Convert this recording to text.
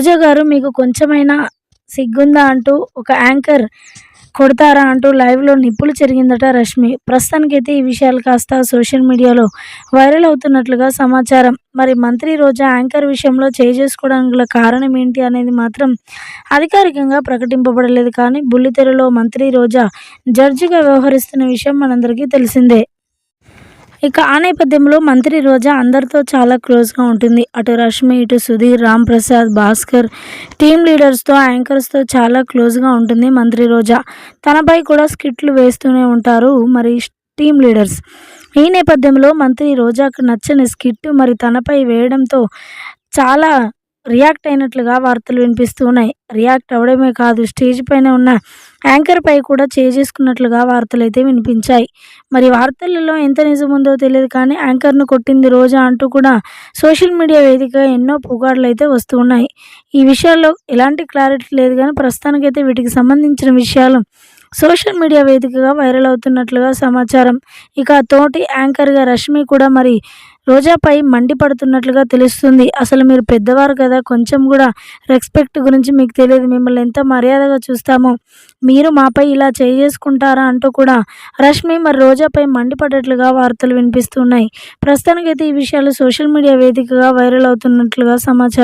రోజా గారు మీకు కొంచెమైనా సిగ్గుందా అంటూ ఒక యాంకర్ కొడతారా అంటూ లైవ్లో నిప్పులు చెరిగిందట రష్మి. ప్రస్తుతానికైతే ఈ విషయాలు కాస్త సోషల్ మీడియాలో వైరల్ అవుతున్నట్లుగా సమాచారం. మరి మంత్రి రోజా యాంకర్ విషయంలో చేసుకోవడానికి గల కారణం ఏంటి అనేది మాత్రం అధికారికంగా ప్రకటింపబడలేదు కానీ బుల్లితెరలో మంత్రి రోజా జడ్జిగా వ్యవహరిస్తున్న విషయం మనందరికీ తెలిసిందే. ఇక ఆ నేపథ్యంలో మంత్రి రోజా అందరితో చాలా క్లోజ్గా ఉంటుంది. అటు రష్మి ఇటు సుధీర్ రామ్ ప్రసాద్ భాస్కర్ టీమ్ లీడర్స్తో యాంకర్స్తో చాలా క్లోజ్గా ఉంటుంది మంత్రి రోజా. తనపై కూడా స్కిట్లు వేస్తూనే ఉంటారు మరి టీమ్ లీడర్స్. ఈ నేపథ్యంలో మంత్రి రోజాకు నచ్చని స్కిట్ మరి తనపై వేయడంతో చాలా రియాక్ట్ అయినట్లుగా వార్తలు వినిపిస్తూ ఉన్నాయి. రియాక్ట్ అవ్వడమే కాదు స్టేజ్ పైన ఉన్న యాంకర్ పై కూడా చేసుకున్నట్లుగా వార్తలు అయితే వినిపించాయి. మరి వార్తలలో ఎంత నిజముందో తెలియదు కానీ యాంకర్ను కొట్టింది రోజా అంటూ కూడా సోషల్ మీడియా వేదిక ఎన్నో పుకార్లు అయితే వస్తూ ఉన్నాయి. ఈ విషయాల్లో ఎలాంటి క్లారిటీ లేదు కానీ ప్రస్తుతానికైతే వీటికి సంబంధించిన విషయాలు సోషల్ మీడియా వేదికగా వైరల్ అవుతున్నట్లుగా సమాచారం. ఇక తోటి యాంకర్గా రష్మి కూడా మరి రోజాపై మండిపడుతున్నట్లుగా తెలుస్తుంది. అసలు మీరు పెద్దవారు కదా కొంచెం కూడా రెస్పెక్ట్ గురించి మీకు తెలియదు. మిమ్మల్ని ఎంత మర్యాదగా చూస్తామో. మీరు మాపై ఇలా చేసుకుంటారా అంటూ కూడా రష్మి మరి రోజాపై మండిపడ్డట్లుగా వార్తలు వినిపిస్తున్నాయి. ప్రస్తుతానికైతే ఈ విషయాలు సోషల్ మీడియా వేదికగా వైరల్ అవుతున్నట్లుగా సమాచారం.